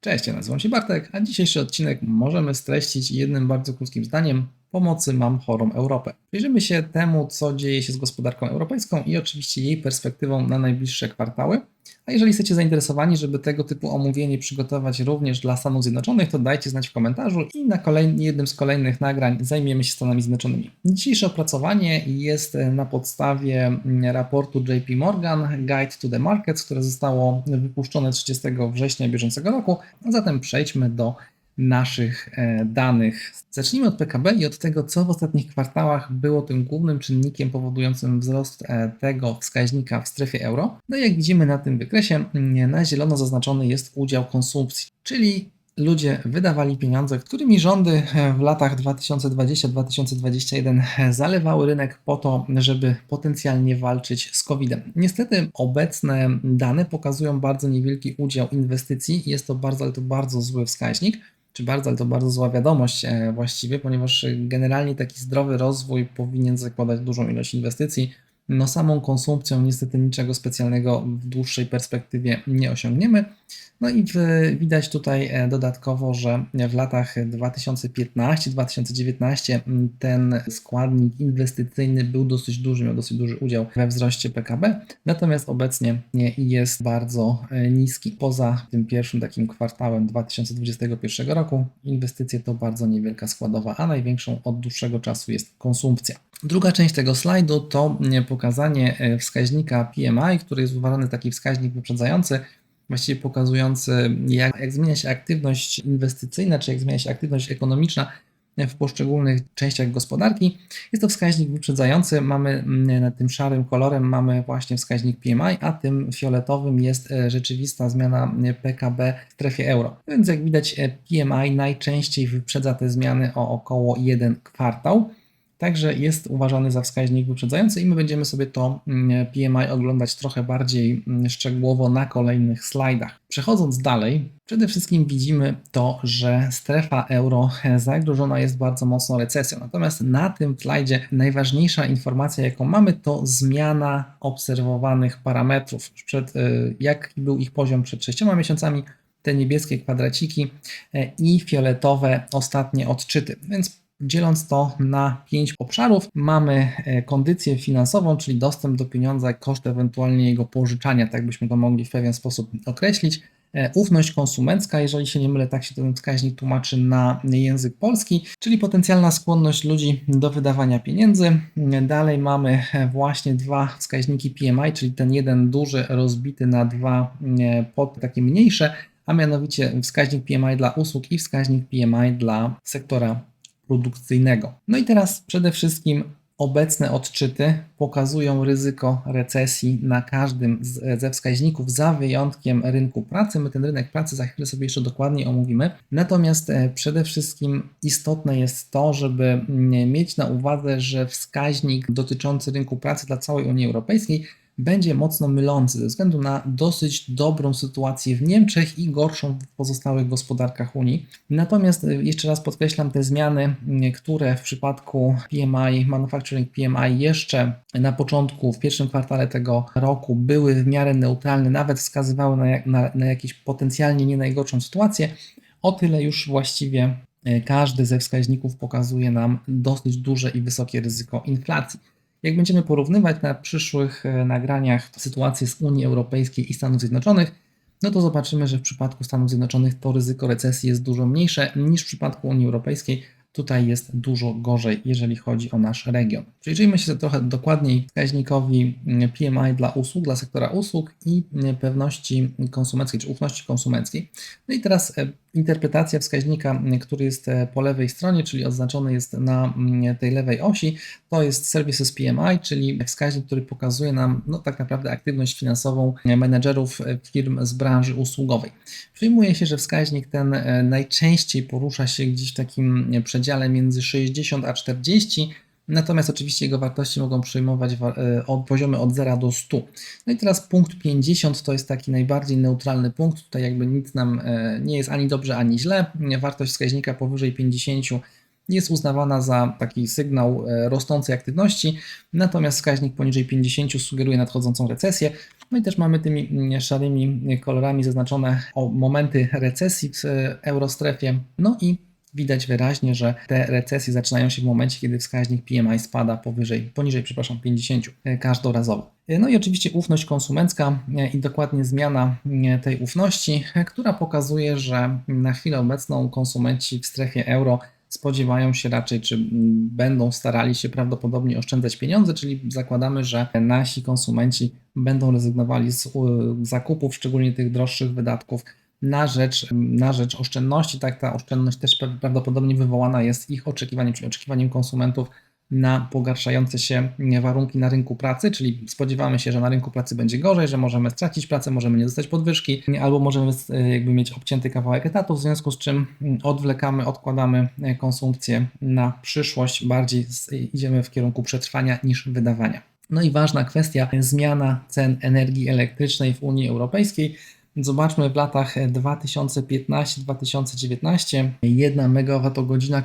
Cześć, ja nazywam się Bartek, a dzisiejszy odcinek możemy streścić jednym bardzo krótkim zdaniem. Pomocy mam chorą Europę. Przyjrzymy się temu, co dzieje się z gospodarką europejską i oczywiście jej perspektywą na najbliższe kwartały. A jeżeli jesteście zainteresowani, żeby tego typu omówienie przygotować również dla Stanów Zjednoczonych, to dajcie znać w komentarzu i na kolejny, jednym z kolejnych nagrań zajmiemy się Stanami Zjednoczonymi. Dzisiejsze opracowanie jest na podstawie mm, raportu JP Morgan Guide to the Markets, które zostało wypuszczone 30 września bieżącego roku. A zatem przejdźmy do naszych e, danych. Zacznijmy od PKB i od tego, co w ostatnich kwartałach było tym głównym czynnikiem powodującym wzrost e, tego wskaźnika w strefie euro. No i jak widzimy na tym wykresie, mm, na zielono zaznaczony jest udział konsumpcji, czyli ludzie wydawali pieniądze, którymi rządy e, w latach 2020-2021 zalewały rynek po to, żeby potencjalnie walczyć z COVID-em. Niestety obecne dane pokazują bardzo niewielki udział inwestycji. Jest to bardzo, ale to bardzo zły wskaźnik czy bardzo, ale to bardzo zła wiadomość e, właściwie, ponieważ generalnie taki zdrowy rozwój powinien zakładać dużą ilość inwestycji. No samą konsumpcją niestety niczego specjalnego w dłuższej perspektywie nie osiągniemy. No i widać tutaj e, dodatkowo, że w latach 2015-2019 ten składnik inwestycyjny był dosyć duży, miał dosyć duży udział we wzroście PKB, natomiast obecnie jest bardzo e, niski. Poza tym pierwszym takim kwartałem 2021 roku inwestycje to bardzo niewielka składowa, a największą od dłuższego czasu jest konsumpcja. Druga część tego slajdu to pokazanie e, wskaźnika PMI, który jest uważany taki wskaźnik wyprzedzający właściwie pokazujący, jak, jak zmienia się aktywność inwestycyjna, czy jak zmienia się aktywność ekonomiczna w poszczególnych częściach gospodarki. Jest to wskaźnik wyprzedzający. Mamy mm, na tym szarym kolorem mamy właśnie wskaźnik PMI, a tym fioletowym jest e, rzeczywista zmiana PKB w strefie euro. Więc jak widać e, PMI najczęściej wyprzedza te zmiany o około jeden kwartał. Także jest uważany za wskaźnik wyprzedzający i my będziemy sobie to mm, PMI oglądać trochę bardziej mm, szczegółowo na kolejnych slajdach. Przechodząc dalej, przede wszystkim widzimy to, że strefa euro zagrożona jest bardzo mocno recesją. Natomiast na tym slajdzie najważniejsza informacja, jaką mamy, to zmiana obserwowanych parametrów. Przed, y, jaki był ich poziom przed 6 miesiącami, te niebieskie kwadraciki y, i fioletowe ostatnie odczyty. Więc Dzieląc to na pięć obszarów, mamy e, kondycję finansową, czyli dostęp do pieniądza, koszt ewentualnie jego pożyczania, tak byśmy to mogli w pewien sposób określić. E, ufność konsumencka, jeżeli się nie mylę, tak się ten wskaźnik tłumaczy na język polski, czyli potencjalna skłonność ludzi do wydawania pieniędzy. Dalej mamy e, właśnie dwa wskaźniki PMI, czyli ten jeden duży rozbity na dwa pod takie mniejsze, a mianowicie wskaźnik PMI dla usług i wskaźnik PMI dla sektora produkcyjnego. No i teraz przede wszystkim obecne odczyty pokazują ryzyko recesji na każdym z, ze wskaźników, za wyjątkiem rynku pracy. My ten rynek pracy za chwilę sobie jeszcze dokładniej omówimy. Natomiast e, przede wszystkim istotne jest to, żeby mieć na uwadze, że wskaźnik dotyczący rynku pracy dla całej Unii Europejskiej będzie mocno mylący ze względu na dosyć dobrą sytuację w Niemczech i gorszą w pozostałych gospodarkach Unii. Natomiast e, jeszcze raz podkreślam te zmiany, które w przypadku PMI, Manufacturing PMI jeszcze na początku, w pierwszym kwartale tego roku były w miarę neutralne, nawet wskazywały na, na, na jakieś potencjalnie nie najgorszą sytuację. O tyle już właściwie e, każdy ze wskaźników pokazuje nam dosyć duże i wysokie ryzyko inflacji. Jak będziemy porównywać na przyszłych e, nagraniach sytuację z Unii Europejskiej i Stanów Zjednoczonych, no to zobaczymy, że w przypadku Stanów Zjednoczonych to ryzyko recesji jest dużo mniejsze niż w przypadku Unii Europejskiej. Tutaj jest dużo gorzej, jeżeli chodzi o nasz region. Przyjrzyjmy się trochę dokładniej wskaźnikowi PMI dla usług, dla sektora usług i pewności konsumenckiej, czy ufności konsumenckiej. No i teraz e, interpretacja wskaźnika, który jest e, po lewej stronie, czyli oznaczony jest na mm, tej lewej osi, to jest Services PMI, czyli wskaźnik, który pokazuje nam no, tak naprawdę aktywność finansową menedżerów e, firm z branży usługowej. Przyjmuje się, że wskaźnik ten najczęściej porusza się gdzieś w takim przedziale między 60 a 40, Natomiast oczywiście jego wartości mogą przyjmować od poziomy od 0 do 100. No i teraz punkt 50 to jest taki najbardziej neutralny punkt. Tutaj jakby nic nam nie jest ani dobrze, ani źle. Wartość wskaźnika powyżej 50 jest uznawana za taki sygnał e, rosnącej aktywności, natomiast wskaźnik poniżej 50 sugeruje nadchodzącą recesję. No i też mamy tymi mm, szarymi kolorami zaznaczone momenty recesji w e, eurostrefie. No i widać wyraźnie, że te recesje zaczynają się w momencie, kiedy wskaźnik PMI spada powyżej, poniżej, przepraszam, 50 e, każdorazowo. E, No i oczywiście ufność konsumencka e, i dokładnie zmiana tej ufności, która pokazuje, że na chwilę obecną konsumenci w strefie euro spodziewają się raczej, czy będą starali się prawdopodobnie oszczędzać pieniądze, czyli zakładamy, że nasi konsumenci będą rezygnowali z zakupów, szczególnie tych droższych wydatków, na rzecz, na rzecz oszczędności. Tak, ta oszczędność też pra- prawdopodobnie wywołana jest ich oczekiwaniem, czyli oczekiwaniem konsumentów na pogarszające się warunki na rynku pracy, czyli spodziewamy się, że na rynku pracy będzie gorzej, że możemy stracić pracę, możemy nie dostać podwyżki, albo możemy e, jakby mieć obcięty kawałek etatu, w związku z czym odwlekamy, odkładamy e, konsumpcję na przyszłość, bardziej z- idziemy w kierunku przetrwania niż wydawania. No i ważna kwestia, zmiana cen energii elektrycznej w Unii Europejskiej. Zobaczmy w latach 2015-2019 1 MWh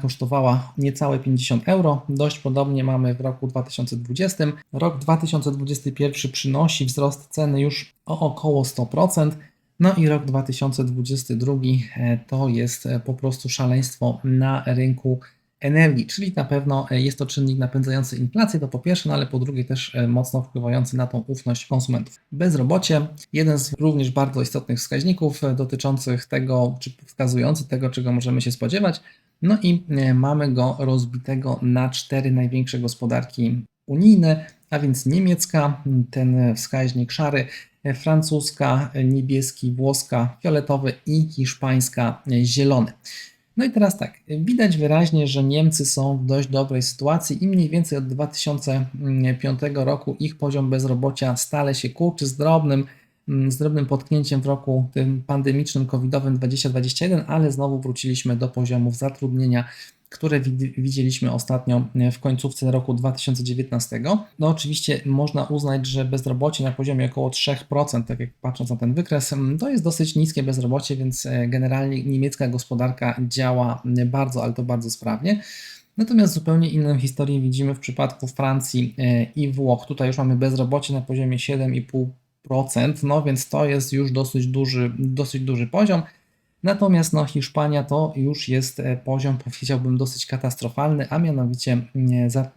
kosztowała niecałe 50 euro. Dość podobnie mamy w roku 2020. Rok 2021 przynosi wzrost ceny już o około 100%. No i rok 2022 e, to jest e, po prostu szaleństwo na rynku energii, czyli na pewno e, jest to czynnik napędzający inflację, to po pierwsze, no ale po drugie też e, mocno wpływający na tą ufność konsumentów. Bezrobocie, jeden z również bardzo istotnych wskaźników e, dotyczących tego, czy wskazujący tego, czego możemy się spodziewać. No i mamy go rozbitego na cztery największe gospodarki unijne, a więc niemiecka, ten wskaźnik szary, francuska, niebieski, włoska, fioletowy i hiszpańska, zielony. No i teraz tak, widać wyraźnie, że Niemcy są w dość dobrej sytuacji i mniej więcej od 2005 roku ich poziom bezrobocia stale się kurczy. Z drobnym, mm, z drobnym potknięciem w roku tym pandemicznym covidowym 2021, ale znowu wróciliśmy do poziomów zatrudnienia, które wid- widzieliśmy ostatnio e, w końcówce roku 2019. No oczywiście można uznać, że bezrobocie na poziomie około 3%, tak jak patrząc na ten wykres, mm, to jest dosyć niskie bezrobocie, więc e, generalnie niemiecka gospodarka działa mm, bardzo, ale to bardzo sprawnie. Natomiast zupełnie inną historię widzimy w przypadku Francji e, i Włoch. Tutaj już mamy bezrobocie na poziomie 7,5%, no więc to jest już dosyć duży, dosyć duży poziom. Natomiast no, Hiszpania to już jest e, poziom, powiedziałbym, dosyć katastrofalny, a mianowicie mm, za, e,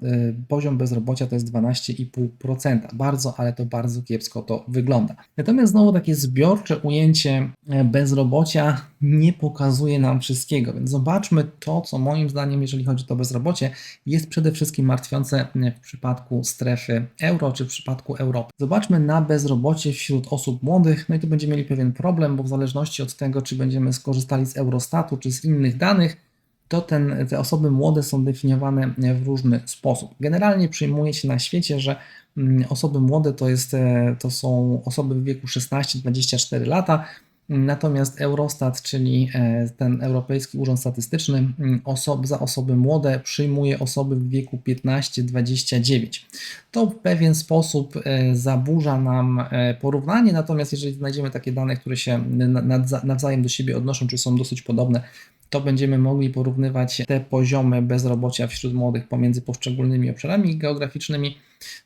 poziom bezrobocia to jest 12,5%. Bardzo, ale to bardzo kiepsko to wygląda. Natomiast znowu takie zbiorcze ujęcie e, bezrobocia nie pokazuje nam wszystkiego, więc zobaczmy to, co moim zdaniem, jeżeli chodzi o to bezrobocie, jest przede wszystkim martwiące w przypadku strefy euro czy w przypadku Europy. Zobaczmy na bezrobocie wśród osób młodych, no i tu będziemy mieli pewien problem, bo w zależności od tego, czy będziemy skorzystali z Eurostatu czy z innych danych, to ten, te osoby młode są definiowane w różny sposób. Generalnie przyjmuje się na świecie, że mm, osoby młode to, jest, e, to są osoby w wieku 16-24 lata, Natomiast Eurostat, czyli e, ten Europejski Urząd Statystyczny, mm, osob, za osoby młode przyjmuje osoby w wieku 15-29. To w pewien sposób e, zaburza nam e, porównanie, natomiast jeżeli znajdziemy takie dane, które się nawzajem do siebie odnoszą, czy są dosyć podobne, to będziemy mogli porównywać te poziomy bezrobocia wśród młodych pomiędzy poszczególnymi obszarami geograficznymi.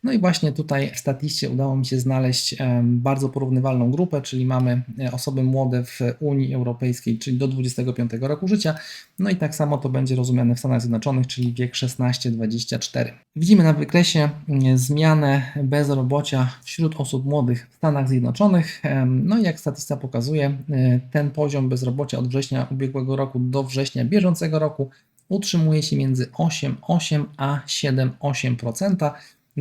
No i właśnie tutaj w statiście udało mi się znaleźć bardzo porównywalną grupę, czyli mamy e, osoby młode w Unii Europejskiej, czyli do 25 roku życia. No i tak samo to będzie rozumiane w Stanach Zjednoczonych, czyli wiek 16-24. Widzimy na wykresie zmianę bezrobocia wśród osób młodych w Stanach Zjednoczonych. No i jak statystyka pokazuje, e, ten poziom bezrobocia od września ubiegłego roku do września bieżącego roku utrzymuje się między 8,8 a 7,8%.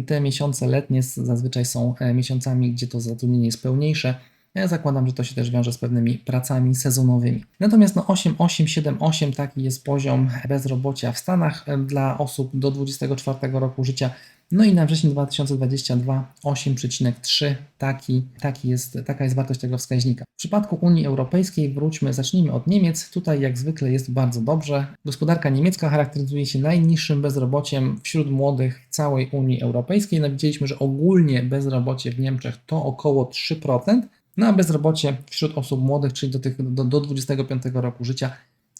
Te miesiące letnie zazwyczaj są e, miesiącami, gdzie to zatrudnienie jest pełniejsze. Ja zakładam, że to się też wiąże z pewnymi pracami sezonowymi. Natomiast no 8,8, 7,8 taki jest poziom bezrobocia w Stanach dla osób do 24 roku życia. No i na wrzesień 2022 8,3 taki, taki jest, taka jest wartość tego wskaźnika. W przypadku Unii Europejskiej wróćmy, zacznijmy od Niemiec. Tutaj jak zwykle jest bardzo dobrze. Gospodarka niemiecka charakteryzuje się najniższym bezrobociem wśród młodych w całej Unii Europejskiej. No, widzieliśmy, że ogólnie bezrobocie w Niemczech to około 3%, no a bezrobocie wśród osób młodych, czyli do, tych, do, do 25 roku życia,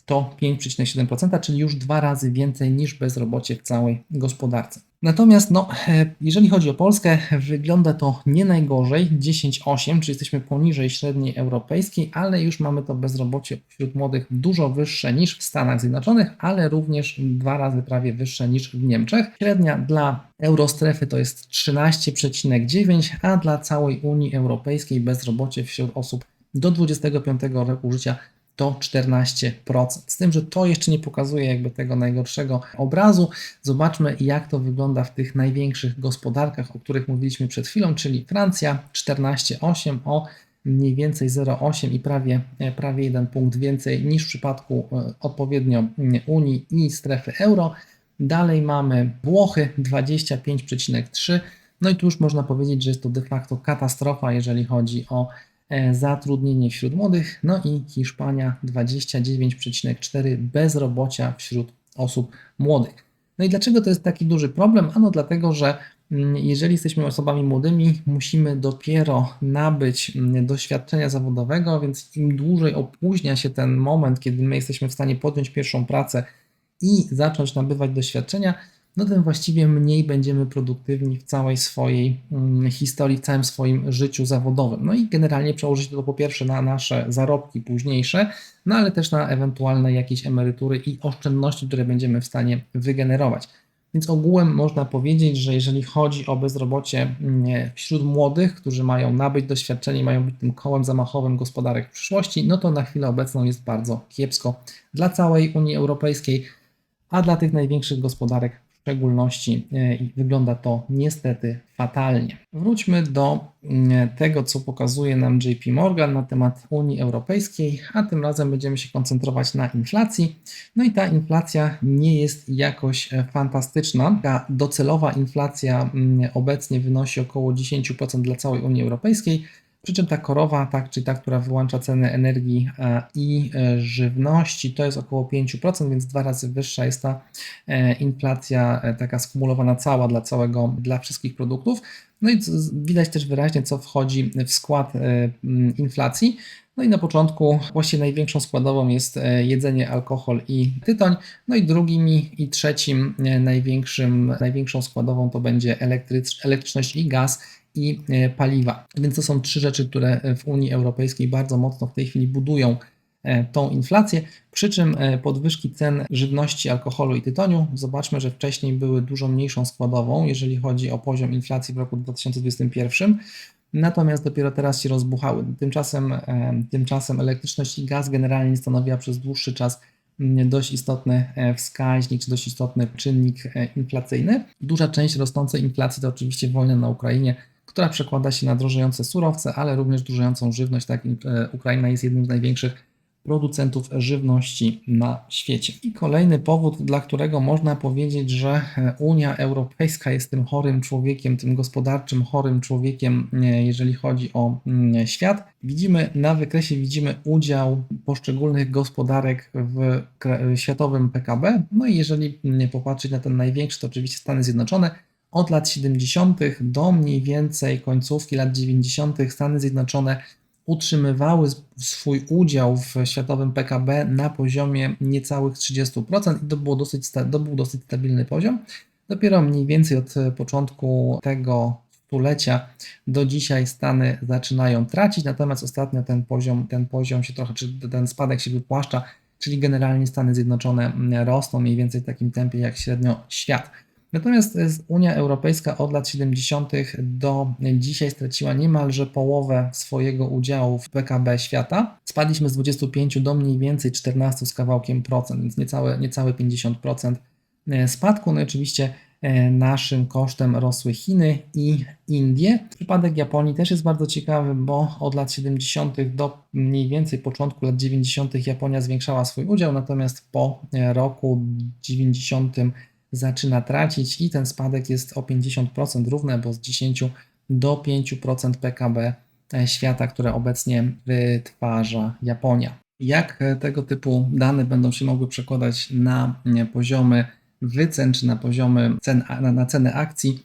to 5,7%, czyli już dwa razy więcej niż bezrobocie w całej gospodarce. Natomiast no, e, jeżeli chodzi o Polskę, wygląda to nie najgorzej, 10,8, czyli jesteśmy poniżej średniej europejskiej, ale już mamy to bezrobocie wśród młodych dużo wyższe niż w Stanach Zjednoczonych, ale również dwa razy prawie wyższe niż w Niemczech. Średnia dla eurostrefy to jest 13,9, a dla całej Unii Europejskiej bezrobocie wśród osób do 25 roku życia to 14%. Z tym, że to jeszcze nie pokazuje jakby tego najgorszego obrazu. Zobaczmy, jak to wygląda w tych największych gospodarkach, o których mówiliśmy przed chwilą, czyli Francja 14,8 o mniej więcej 0,8 i prawie, prawie 1 punkt więcej niż w przypadku e, odpowiednio Unii i strefy euro. Dalej mamy Włochy 25,3. No i tu już można powiedzieć, że jest to de facto katastrofa, jeżeli chodzi o E, zatrudnienie wśród młodych, no i Hiszpania 29,4 bezrobocia wśród osób młodych. No i dlaczego to jest taki duży problem? Ano dlatego, że mm, jeżeli jesteśmy osobami młodymi, musimy dopiero nabyć mm, doświadczenia zawodowego, więc im dłużej opóźnia się ten moment, kiedy my jesteśmy w stanie podjąć pierwszą pracę i zacząć nabywać doświadczenia, no tym właściwie mniej będziemy produktywni w całej swojej mm, historii, w całym swoim życiu zawodowym. No i generalnie przełożyć to po pierwsze na nasze zarobki późniejsze, no ale też na ewentualne jakieś emerytury i oszczędności, które będziemy w stanie wygenerować. Więc ogółem można powiedzieć, że jeżeli chodzi o bezrobocie mm, wśród młodych, którzy mają nabyć doświadczenie, mają być tym kołem zamachowym gospodarek w przyszłości, no to na chwilę obecną jest bardzo kiepsko dla całej Unii Europejskiej, a dla tych największych gospodarek szczególności e, i wygląda to niestety fatalnie. Wróćmy do mm, tego, co pokazuje nam JP Morgan na temat Unii Europejskiej, a tym razem będziemy się koncentrować na inflacji. No i ta inflacja nie jest jakoś e, fantastyczna. Ta docelowa inflacja mm, obecnie wynosi około 10% dla całej Unii Europejskiej. Przy czym ta korowa, tak, czyli ta, która wyłącza ceny energii e, i e, żywności, to jest około 5%, więc dwa razy wyższa jest ta e, inflacja taka skumulowana cała dla całego, dla wszystkich produktów. No i widać też wyraźnie, co wchodzi w skład inflacji. No i na początku właściwie największą składową jest jedzenie, alkohol i tytoń. No i drugim i trzecim największym, największą składową to będzie elektrycz, elektryczność i gaz i e, paliwa. Więc to są trzy rzeczy, które w Unii Europejskiej bardzo mocno w tej chwili budują e, tą inflację, przy czym e, podwyżki cen żywności, alkoholu i tytoniu, zobaczmy, że wcześniej były dużo mniejszą składową, jeżeli chodzi o poziom inflacji w roku 2021, natomiast dopiero teraz się rozbuchały. Tymczasem, tymczasem elektryczność i gaz generalnie stanowiła przez dłuższy czas dość istotny wskaźnik, czy dość istotny czynnik inflacyjny. Duża część rosnącej inflacji to oczywiście wojna na Ukrainie, która przekłada się na drożejące surowce, ale również drożejącą żywność. Tak, e, Ukraina jest jednym z największych producentów żywności na świecie. I kolejny powód, dla którego można powiedzieć, że e, Unia Europejska jest tym chorym człowiekiem, tym gospodarczym chorym człowiekiem, e, jeżeli chodzi o mm, świat. Widzimy na wykresie widzimy udział poszczególnych gospodarek w światowym PKB. No i jeżeli mm, popatrzeć na ten największy, to oczywiście Stany Zjednoczone od lat 70. do mniej więcej końcówki lat 90. Stany Zjednoczone utrzymywały swój udział w światowym PKB na poziomie niecałych 30% i to, było dosyć, to był dosyć stabilny poziom. Dopiero mniej więcej od początku tego stulecia do dzisiaj Stany zaczynają tracić, natomiast ostatnio ten poziom, ten poziom się trochę, czy ten spadek się wypłaszcza, czyli generalnie Stany Zjednoczone rosną mniej więcej w takim tempie jak średnio świat. Natomiast Unia Europejska od lat 70. do dzisiaj straciła niemalże połowę swojego udziału w PKB świata. Spadliśmy z 25 do mniej więcej 14 z kawałkiem procent, więc niecałe, niecałe 50% e, spadku. No i oczywiście e, naszym kosztem rosły Chiny i Indie. Przypadek Japonii też jest bardzo ciekawy, bo od lat 70. do mniej więcej początku lat 90. Japonia zwiększała swój udział, natomiast po e, roku 90 zaczyna tracić i ten spadek jest o 50% równe, bo z 10 do 5% PKB e, świata, które obecnie wytwarza Japonia. Jak e, tego typu dane będą się mogły przekładać na poziomy wycen czy na poziomy cen, na, na ceny akcji?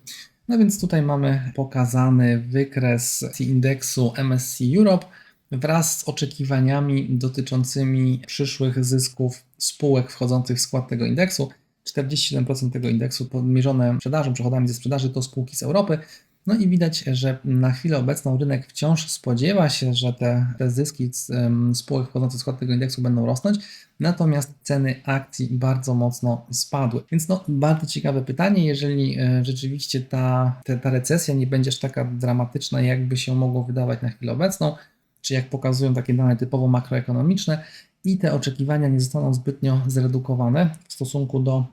No więc tutaj mamy pokazany wykres indeksu MSC Europe wraz z oczekiwaniami dotyczącymi przyszłych zysków spółek wchodzących w skład tego indeksu. 47% tego indeksu mierzone sprzedażą, przychodami ze sprzedaży to spółki z Europy. No i widać, że na chwilę obecną rynek wciąż spodziewa się, że te, te zyski z um, spółek wchodzących w skład tego indeksu będą rosnąć, natomiast ceny akcji bardzo mocno spadły. Więc no, bardzo ciekawe pytanie, jeżeli e, rzeczywiście ta, ta, ta recesja nie będzie aż taka dramatyczna, jakby się mogło wydawać na chwilę obecną, czy jak pokazują takie dane typowo makroekonomiczne, i te oczekiwania nie zostaną zbytnio zredukowane w stosunku do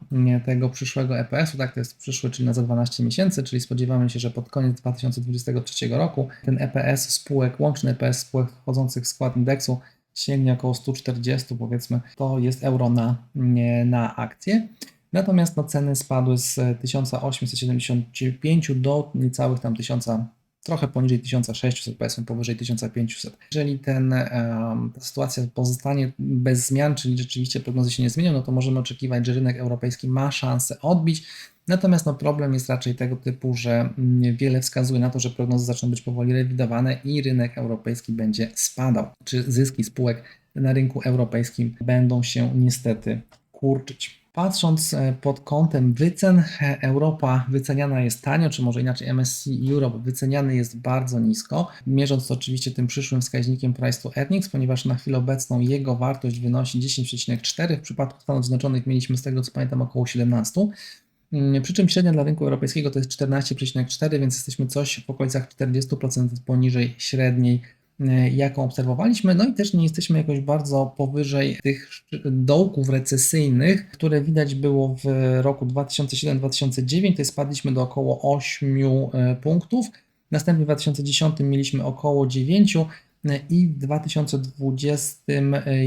tego przyszłego EPS-u, tak to jest przyszły, czyli na za 12 miesięcy, czyli spodziewamy się, że pod koniec 2023 roku ten EPS spółek, łączny EPS spółek wchodzących w skład indeksu sięgnie około 140 powiedzmy, to jest euro na, na akcję. Natomiast no, ceny spadły z 1875 do niecałych tam 1000 trochę poniżej 1600, powiedzmy powyżej 1500. Jeżeli ten, ta sytuacja pozostanie bez zmian, czyli rzeczywiście prognozy się nie zmienią, no to możemy oczekiwać, że rynek europejski ma szansę odbić. Natomiast no, problem jest raczej tego typu, że mm, wiele wskazuje na to, że prognozy zaczną być powoli rewidowane i rynek europejski będzie spadał. Czy zyski spółek na rynku europejskim będą się niestety kurczyć. Patrząc e, pod kątem wycen, e, Europa wyceniana jest tanio, czy może inaczej MSCI Europe wyceniany jest bardzo nisko, mierząc to oczywiście tym przyszłym wskaźnikiem price to earnings, ponieważ na chwilę obecną jego wartość wynosi 10,4, w przypadku Stanów Zjednoczonych mieliśmy z tego co pamiętam około 17. Mm, przy czym średnia dla rynku europejskiego to jest 14,4, więc jesteśmy coś w okolicach 40% poniżej średniej jaką obserwowaliśmy, no i też nie jesteśmy jakoś bardzo powyżej tych dołków recesyjnych, które widać było w roku 2007-2009, to spadliśmy do około 8 e, punktów, następnie w 2010 mieliśmy około 9 e, i w 2020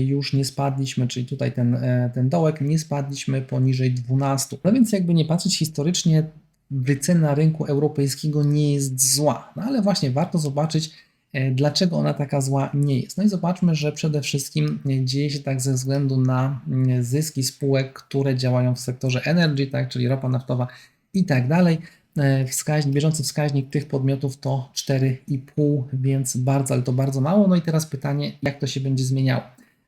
już nie spadliśmy, czyli tutaj ten, ten dołek, nie spadliśmy poniżej 12. No więc jakby nie patrzeć historycznie, wycena rynku europejskiego nie jest zła, no ale właśnie warto zobaczyć, E, dlaczego ona taka zła nie jest? No i zobaczmy, że przede wszystkim e, dzieje się tak ze względu na mm, zyski spółek, które działają w sektorze energy, tak, czyli ropa naftowa i tak dalej. E, wskaźnik, bieżący wskaźnik tych podmiotów to 4,5, więc bardzo, ale to bardzo mało. No i teraz pytanie, jak to się będzie zmieniało?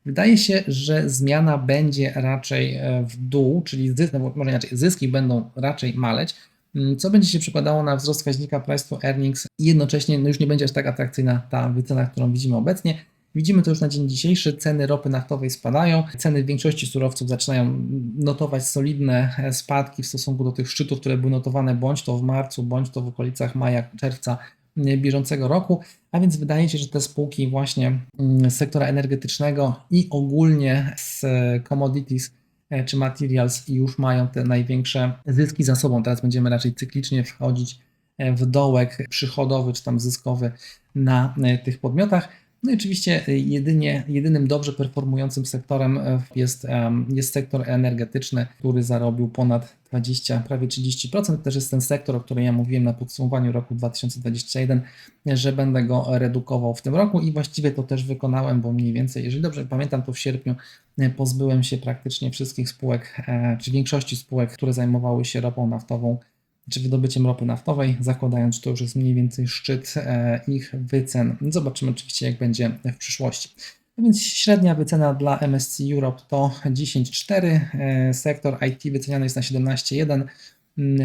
Wydaje się, że zmiana będzie raczej w dół, czyli zysk, no może inaczej, zyski będą raczej maleć, co będzie się przekładało na wzrost wskaźnika price to earnings? I jednocześnie no już nie będzie aż tak atrakcyjna ta wycena, którą widzimy obecnie. Widzimy to już na dzień dzisiejszy, ceny ropy naftowej spadają, ceny w większości surowców zaczynają notować solidne e, spadki w stosunku do tych szczytów, które były notowane bądź to w marcu, bądź to w okolicach maja, czerwca mm, bieżącego roku, a więc wydaje się, że te spółki właśnie mm, z sektora energetycznego i ogólnie z e, commodities czy materials już mają te największe zyski za sobą. Teraz będziemy raczej cyklicznie wchodzić e, w dołek przychodowy czy tam zyskowy na e, tych podmiotach. No i oczywiście jedynie, jedynym dobrze performującym sektorem jest, jest sektor energetyczny, który zarobił ponad 20, prawie 30%. To też jest ten sektor, o którym ja mówiłem na podsumowaniu roku 2021, że będę go redukował w tym roku i właściwie to też wykonałem, bo mniej więcej, jeżeli dobrze pamiętam, to w sierpniu pozbyłem się praktycznie wszystkich spółek, e, czy większości spółek, które zajmowały się ropą naftową czy wydobyciem ropy naftowej, zakładając, że to już jest mniej więcej szczyt e, ich wycen. Zobaczymy oczywiście, jak będzie w przyszłości. Więc średnia wycena dla MSC Europe to 10,4, e, sektor IT wyceniany jest na 17,1,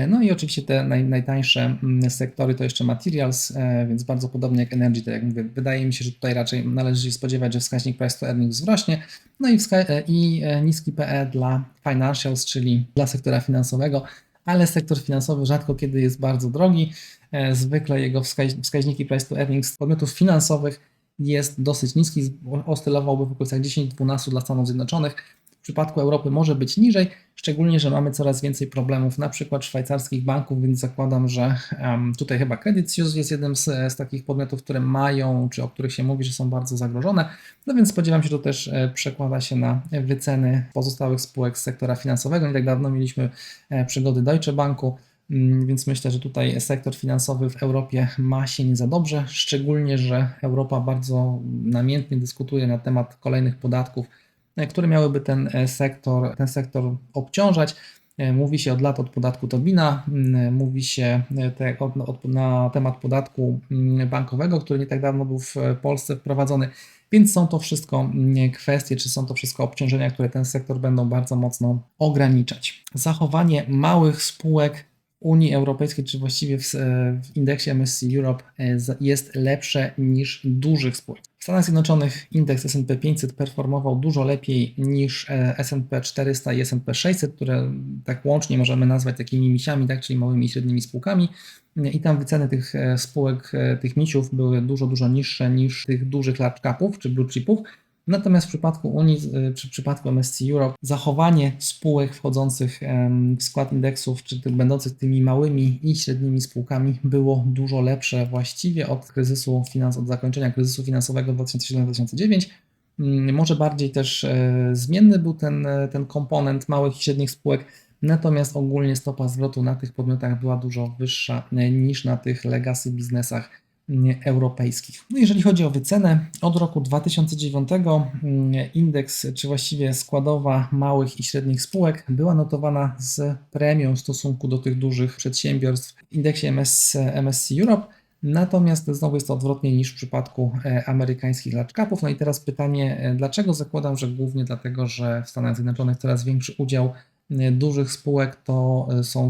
no i oczywiście te naj, najtańsze sektory to jeszcze materials, e, więc bardzo podobnie jak energy, tak jak mówię, wydaje mi się, że tutaj raczej należy się spodziewać, że wskaźnik price to earnings wzrośnie, no i, i niski PE dla financials, czyli dla sektora finansowego, ale sektor finansowy rzadko kiedy jest bardzo drogi. E, zwykle jego wskaźniki price to earnings podmiotów finansowych jest dosyć niski, oscylowałby w okolicach 10-12 dla Stanów Zjednoczonych. W przypadku Europy może być niżej, szczególnie, że mamy coraz więcej problemów, na przykład szwajcarskich banków, więc zakładam, że um, tutaj chyba Credit Suisse jest jednym z, z, takich podmiotów, które mają, czy o których się mówi, że są bardzo zagrożone. No więc spodziewam się, że to też e, przekłada się na wyceny pozostałych spółek z sektora finansowego. Nie tak dawno mieliśmy e, przygody Deutsche Banku, więc myślę, że tutaj sektor finansowy w Europie ma się nie za dobrze, szczególnie, że Europa bardzo namiętnie dyskutuje na temat kolejnych podatków, E, które miałyby ten e, sektor, ten sektor obciążać. E, Mówi się od lat od podatku Tobina, mm, mówi się od, od, na temat podatku mm, bankowego, który nie tak dawno był w Polsce wprowadzony. Więc są to wszystko mm, kwestie, czy są to wszystko obciążenia, które ten sektor będą bardzo mocno ograniczać. Zachowanie małych spółek Unii Europejskiej, czy właściwie w, w indeksie MSCI Europe e, jest lepsze niż dużych spółek. W Stanach Zjednoczonych indeks S&P 500 performował dużo lepiej niż e, S&P 400 i S&P 600, które tak łącznie możemy nazwać takimi misiami, tak, czyli małymi i średnimi spółkami. I tam wyceny tych e, spółek, e, tych misiów były dużo, dużo niższe niż tych dużych large capów czy blue chipów. Natomiast w przypadku Unii, y, czy w przypadku MSCI Europe, zachowanie spółek wchodzących w skład indeksów, czy tych będących tymi małymi i średnimi spółkami było dużo lepsze właściwie od kryzysu finans, od zakończenia kryzysu finansowego 2007-2009. Mm, Może bardziej też e, zmienny był ten, e, ten komponent małych i średnich spółek, natomiast ogólnie stopa zwrotu na tych podmiotach była dużo wyższa e, niż na tych legacy biznesach europejskich. No jeżeli chodzi o wycenę, od roku 2009 mm, indeks, czy właściwie składowa małych i średnich spółek była notowana z premią w stosunku do tych dużych przedsiębiorstw w indeksie MS, MSCI Europe. Natomiast znowu jest to odwrotnie niż w przypadku e, amerykańskich large. No i teraz pytanie, e, dlaczego? Zakładam, że głównie dlatego, że w Stanach Zjednoczonych coraz większy udział dużych spółek to e, są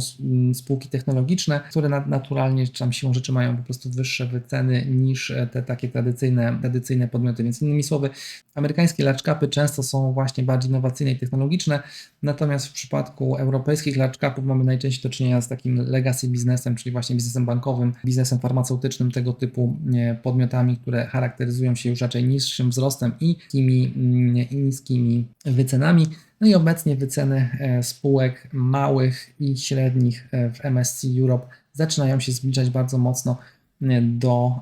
spółki technologiczne, które na- naturalnie czy tam siłą rzeczy mają po prostu wyższe wyceny niż e, te takie tradycyjne, tradycyjne podmioty. Więc innymi słowy, amerykańskie large capy często są właśnie bardziej innowacyjne i technologiczne, natomiast w przypadku europejskich large capów mamy najczęściej do czynienia z takim legacy biznesem, czyli właśnie biznesem bankowym, biznesem farmaceutycznym, tego typu podmiotami, które charakteryzują się już raczej niższym wzrostem i niskimi, mm, i niskimi wycenami. No i obecnie wyceny e, spółek małych i średnich e, w MSCI Europe zaczynają się zbliżać bardzo mocno e, do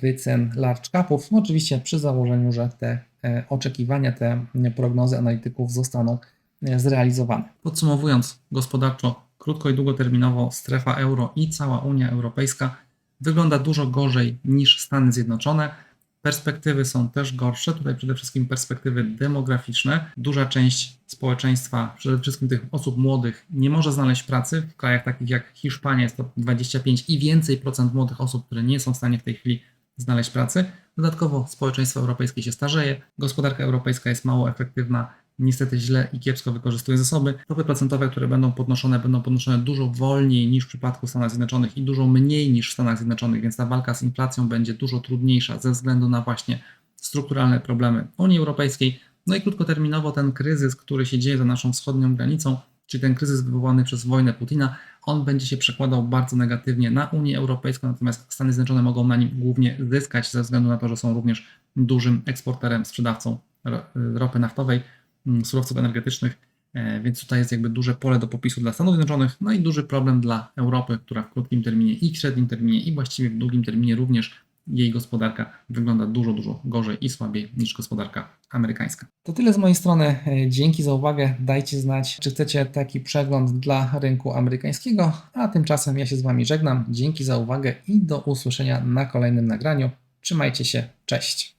wycen large capów. No oczywiście przy założeniu, że te oczekiwania, te prognozy analityków zostaną zrealizowane. Podsumowując gospodarczo, krótko i długoterminowo strefa euro i cała Unia Europejska wygląda dużo gorzej niż Stany Zjednoczone. Perspektywy są też gorsze, tutaj przede wszystkim perspektywy demograficzne. Duża część społeczeństwa, przede wszystkim tych osób młodych, nie może znaleźć pracy. W krajach takich jak Hiszpania jest to 25 i więcej procent młodych osób, które nie są w stanie w tej chwili znaleźć pracy. Dodatkowo społeczeństwo europejskie się starzeje, gospodarka europejska jest mało efektywna, niestety źle i kiepsko wykorzystuje zasoby. Stopy procentowe, które będą podnoszone, będą podnoszone dużo wolniej niż w przypadku Stanów Zjednoczonych i dużo mniej niż w Stanach Zjednoczonych, więc ta walka z inflacją będzie dużo trudniejsza ze względu na właśnie strukturalne problemy Unii Europejskiej. No i krótkoterminowo ten kryzys, który się dzieje za naszą wschodnią granicą, czyli ten kryzys wywołany przez wojnę Putina, on będzie się przekładał bardzo negatywnie na Unię Europejską, natomiast Stany Zjednoczone mogą na nim głównie zyskać ze względu na to, że są również dużym eksporterem, sprzedawcą ro- ropy naftowej, surowców energetycznych, e, więc tutaj jest jakby duże pole do popisu dla Stanów Zjednoczonych, no i duży problem dla Europy, która w krótkim terminie i w średnim terminie i właściwie w długim terminie również jej gospodarka wygląda dużo, dużo gorzej i słabiej niż gospodarka amerykańska. To tyle z mojej strony. E, Dzięki za uwagę. Dajcie znać, czy chcecie taki przegląd dla rynku amerykańskiego, a tymczasem ja się z Wami żegnam. Dzięki za uwagę i do usłyszenia na kolejnym nagraniu. Trzymajcie się. Cześć.